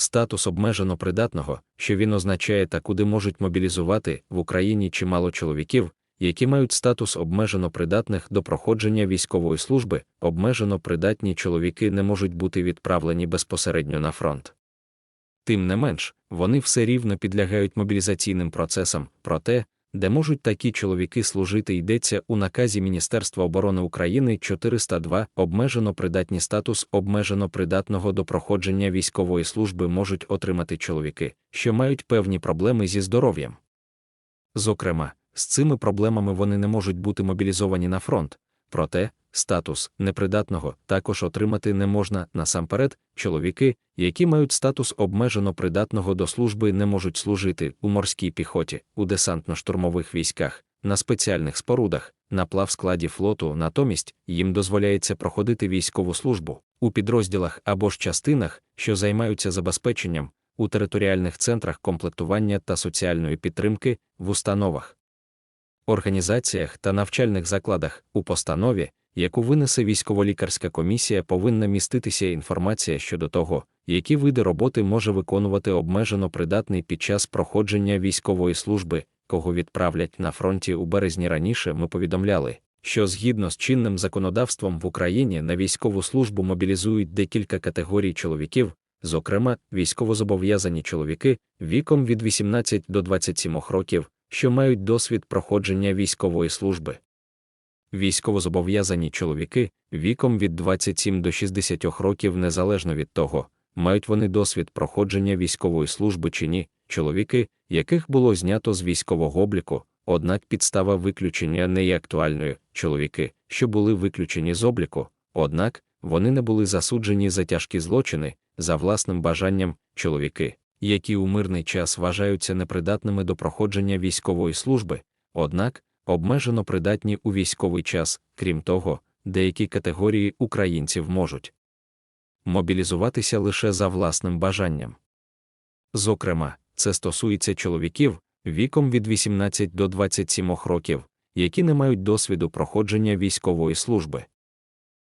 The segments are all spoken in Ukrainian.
статус обмежено придатного, що він означає та куди можуть мобілізувати в Україні чимало чоловіків, які мають статус обмежено придатних до проходження військової служби, обмежено придатні чоловіки не можуть бути відправлені безпосередньо на фронт. Тим не менш, вони все рівно підлягають мобілізаційним процесам, проте, де можуть такі чоловіки служити, йдеться у наказі Міністерства оборони України 402 обмежено придатні статус обмежено придатного до проходження військової служби можуть отримати чоловіки, що мають певні проблеми зі здоров'ям. Зокрема, з цими проблемами вони не можуть бути мобілізовані на фронт, проте статус непридатного також отримати не можна. Насамперед, чоловіки, які мають статус обмежено придатного до служби, не можуть служити у морській піхоті, у десантно-штурмових військах, на спеціальних спорудах, на плавскладі флоту, натомість їм дозволяється проходити військову службу у підрозділах або ж частинах, що займаються забезпеченням, у територіальних центрах комплектування та соціальної підтримки, в установах організаціях та навчальних закладах у постанові, яку винесе військово-лікарська комісія, повинна міститися інформація щодо того, які види роботи може виконувати обмежено придатний під час проходження військової служби, кого відправлять на фронті у березні раніше. Ми повідомляли, що згідно з чинним законодавством в Україні на військову службу мобілізують декілька категорій чоловіків. Зокрема, військовозобов'язані чоловіки віком від 18 до 27 років, що мають досвід проходження військової служби. Військовозобов'язані чоловіки віком від 27 до 60 років незалежно від того, мають вони досвід проходження військової служби чи ні, чоловіки, яких було знято з військового обліку, однак підстава виключення не є актуальною, чоловіки, що були виключені з обліку, однак вони не були засуджені за тяжкі злочини, за власним бажанням, чоловіки, які у мирний час вважаються непридатними до проходження військової служби, однак обмежено придатні у військовий час, крім того, деякі категорії українців можуть мобілізуватися лише за власним бажанням. Зокрема, це стосується чоловіків віком від 18 до 27 років, які не мають досвіду проходження військової служби.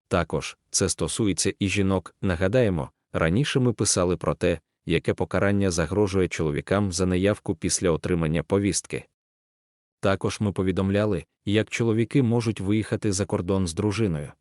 Також це стосується і жінок, нагадаємо, раніше ми писали про те, яке покарання загрожує чоловікам за неявку після отримання повістки. Також ми повідомляли, як чоловіки можуть виїхати за кордон з дружиною.